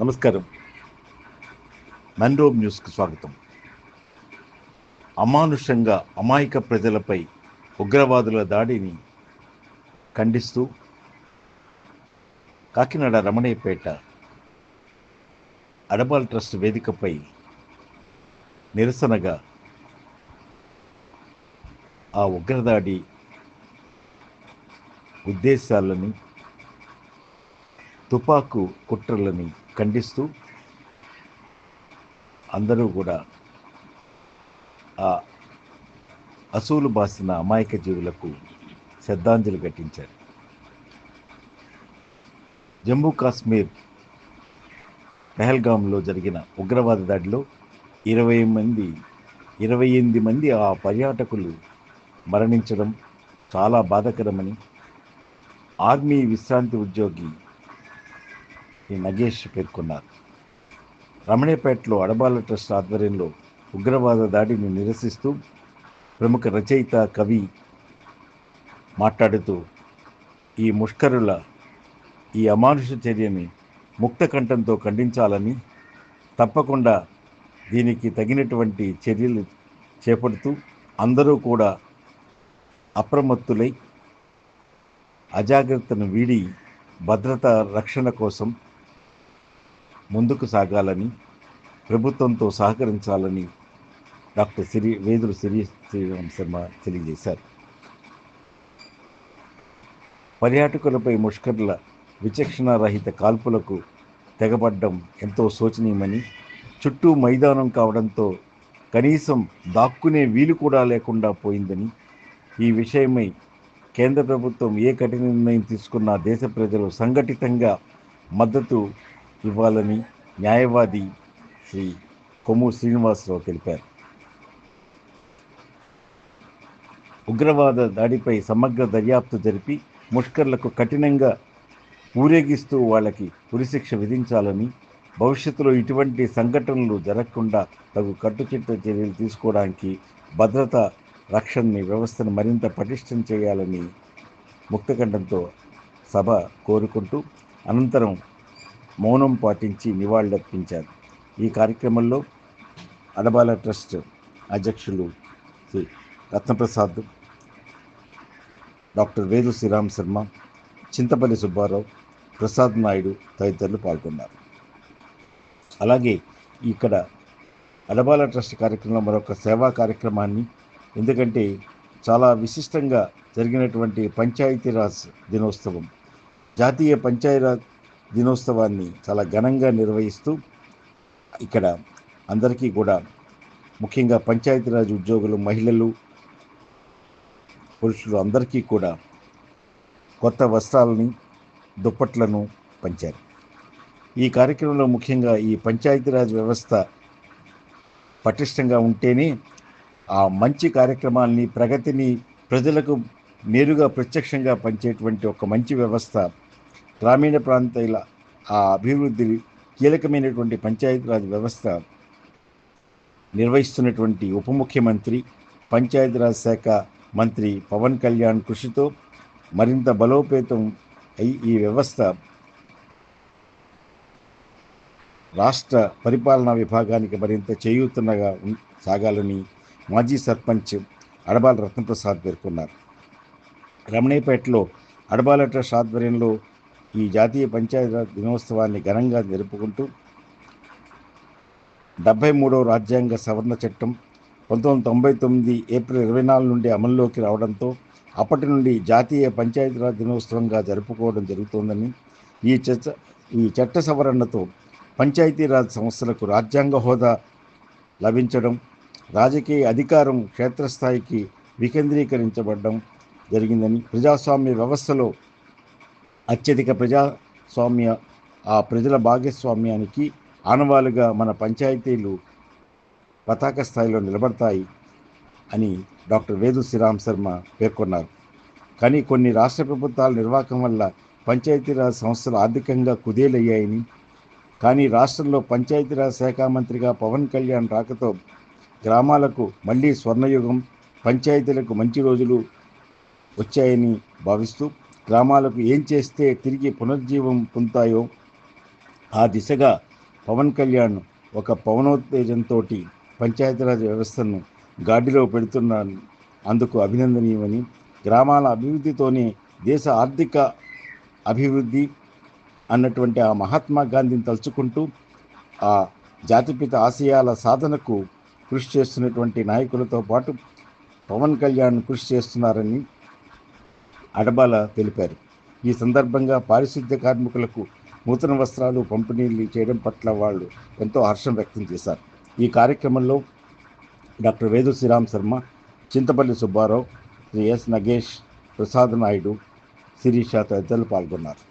నమస్కారం. మన్రోబ్ న్యూస్కి స్వాగతం. అమానుషంగా అమాయక ప్రజలపై ఉగ్రవాదుల దాడిని ఖండిస్తూ కాకినాడ రమణయ్యపేట అడబాల్ ట్రస్ట్ వేదికపై నిరసనగా ఆ ఉగ్రదాడి ఉద్దేశాలని తుపాకు కుట్రలని ఖండిస్తూ అందరూ కూడా ఆ అసూలు బాసిన అమాయక జీవులకు శ్రద్ధాంజలి ఘటించారు. జమ్మూ కాశ్మీర్ పెహల్గాంలో జరిగిన ఉగ్రవాద దాడిలో ఇరవై మంది ఇరవై ఎనిమిది మంది ఆ పర్యాటకులు మరణించడం చాలా బాధాకరమని ఆర్మీ విశ్రాంతి ఉద్యోగి ఈ నగేష్ పేర్కొన్నారు. రమణేపేటలో అడబాల ట్రస్ట్ ఆధ్వర్యంలో ఉగ్రవాద దాడిని నిరసిస్తూ ప్రముఖ రచయిత కవి మాట్లాడుతూ ఈ ముష్కరుల ఈ అమానుష చర్యని ముక్త కంఠంతో ఖండించాలని తప్పకుండా దీనికి తగినటువంటి చర్యలు చేపడుతూ అందరూ కూడా అప్రమత్తులై అజాగ్రత్తను వీడి భద్రత రక్షణ కోసం ముందుకు సాగాలని ప్రభుత్వంతో సహకరించాలని డాక్టర్ సిరి వేదులు సిరి శ్రీరామ్ శర్మ తెలియజేశారు. పర్యాటకులపై ముష్కర్ల విచక్షణారహిత కాల్పులకు తెగబడ్డం ఎంతో శోచనీయమని చుట్టూ మైదానం కావడంతో కనీసం దాక్కునే వీలు కూడా లేకుండా పోయిందని ఈ విషయమై కేంద్ర ప్రభుత్వం ఏ కఠిన నిర్ణయం తీసుకున్నా దేశ ప్రజలు సంఘటితంగా మద్దతు ఇవ్వాలని న్యాయవాది శ్రీ కొమ్ము శ్రీనివాసరావు తెలిపారు. ఉగ్రవాద దాడిపై సమగ్ర దర్యాప్తు జరిపి ముష్కర్లకు కఠినంగా ఊరేగిస్తూ వాళ్ళకి ఉరిశిక్ష విధించాలని భవిష్యత్తులో ఇటువంటి సంఘటనలు జరగకుండా తగు కట్టుచిట్ట చర్యలు తీసుకోవడానికి భద్రత రక్షణని వ్యవస్థను మరింత పటిష్టం చేయాలని ముక్తకంఠంతో సభ కోరుకుంటూ అనంతరం మౌనం పాటించి నివాళులర్పించారు. ఈ కార్యక్రమంలో అడబాల ట్రస్ట్ అధ్యక్షులు శ్రీ రత్నప్రసాద్ డాక్టర్ వేదు శ్రీరామ్ శర్మ చింతపల్లి సుబ్బారావు ప్రసాద్ నాయుడు తదితరులు పాల్గొన్నారు. అలాగే ఇక్కడ అడబాల ట్రస్ట్ కార్యక్రమంలో మరొక సేవా కార్యక్రమాన్ని ఎందుకంటే చాలా విశిష్టంగా జరిగినటువంటి పంచాయతీరాజ్ దినోత్సవం జాతీయ పంచాయతీరాజ్ దినోత్సవాన్ని చాలా ఘనంగా నిర్వహిస్తూ ఇక్కడ అందరికీ కూడా ముఖ్యంగా పంచాయతీరాజ్ ఉద్యోగులు మహిళలు పురుషులు అందరికీ కూడా కొత్త వస్త్రాలని దుప్పట్లను పంచారు. ఈ కార్యక్రమంలో ముఖ్యంగా ఈ పంచాయతీరాజ్ వ్యవస్థ పటిష్టంగా ఉంటేనే ఆ మంచి కార్యక్రమాల్ని ప్రగతిని ప్రజలకు నేరుగా ప్రత్యక్షంగా పంచేటువంటి ఒక మంచి వ్యవస్థ గ్రామీణ ప్రాంతాల ఆ అభివృద్ధి కీలకమైనటువంటి పంచాయతీరాజ్ వ్యవస్థ నిర్వహిస్తున్నటువంటి ఉప ముఖ్యమంత్రి పంచాయతీరాజ్ శాఖ మంత్రి పవన్ కళ్యాణ్ కృషితో మరింత బలోపేతం అయి ఈ వ్యవస్థ రాష్ట్ర పరిపాలనా విభాగానికి మరింత చేయూతనగా సాగాలని మాజీ సర్పంచ్ అడబాల రత్నప్రసాద్ పేర్కొన్నారు. రమణేపేటలో అడబాల ట్రస్ట్ ఆధ్వర్యంలో ఈ జాతీయ పంచాయతీరాజ్ దినోత్సవాన్ని ఘనంగా జరుపుకుంటూ డెబ్బై మూడవ రాజ్యాంగ సవరణ చట్టం పంతొమ్మిది వందల తొంభై తొమ్మిది ఏప్రిల్ ఇరవై నాలుగు నుండి అమల్లోకి రావడంతో అప్పటి నుండి జాతీయ పంచాయతీరాజ్ దినోత్సవంగా జరుపుకోవడం జరుగుతోందని ఈ చట్ట ఈ చట్ట సవరణతో పంచాయతీరాజ్ సంస్థలకు రాజ్యాంగ హోదా లభించడం రాజకీయ అధికారం క్షేత్రస్థాయికి వికేంద్రీకరించబడడం జరిగిందని ప్రజాస్వామ్య వ్యవస్థలో అత్యధిక ప్రజాస్వామ్య ఆ ప్రజల భాగస్వామ్యానికి ఆనవాలుగా మన పంచాయతీలు పతాక స్థాయిలో నిలబడతాయి అని డాక్టర్ వేదు శ్రీరామ్ శర్మ పేర్కొన్నారు. కానీ కొన్ని రాష్ట్ర ప్రభుత్వాల నిర్వాహకం వల్ల పంచాయతీరాజ్ సంస్థలు ఆర్థికంగా కుదేలయ్యాయని కానీ రాష్ట్రంలో పంచాయతీరాజ్ శాఖ మంత్రిగా పవన్ కళ్యాణ్ రాకతో గ్రామాలకు మళ్ళీ స్వర్ణయుగం పంచాయతీలకు మంచి రోజులు వచ్చాయని భావిస్తూ గ్రామాలకు ఏం చేస్తే తిరిగి పునర్జీవం పొందుతాయో ఆ దిశగా పవన్ కళ్యాణ్ ఒక పవనోత్తేజంతో పంచాయతీరాజ్ వ్యవస్థను గాడిలో పెడుతున్నాను. అందుకు అభినందనీయమని గ్రామాల అభివృద్ధితోనే దేశ ఆర్థిక అభివృద్ధి అన్నటువంటి ఆ మహాత్మా గాంధీని తలుచుకుంటూ ఆ జాతిపిత ఆశయాల సాధనకు కృషి చేస్తున్నటువంటి నాయకులతో పాటు పవన్ కళ్యాణ్ కృషి చేస్తున్నారని అడబాల తెలిపారు. ఈ సందర్భంగా పారిశుద్ధ్య కార్మికులకు నూతన వస్త్రాలు పంపిణీలు చేయడం పట్ల వాళ్ళు ఎంతో హర్షం వ్యక్తం చేశారు. ఈ కార్యక్రమంలో డాక్టర్ వేదు శ్రీరామ్ శర్మ చింతపల్లి సుబ్బారావు శ్రీ ఎస్ నగేష్ ప్రసాద్ నాయుడు శిరీష తదితరులు పాల్గొన్నారు.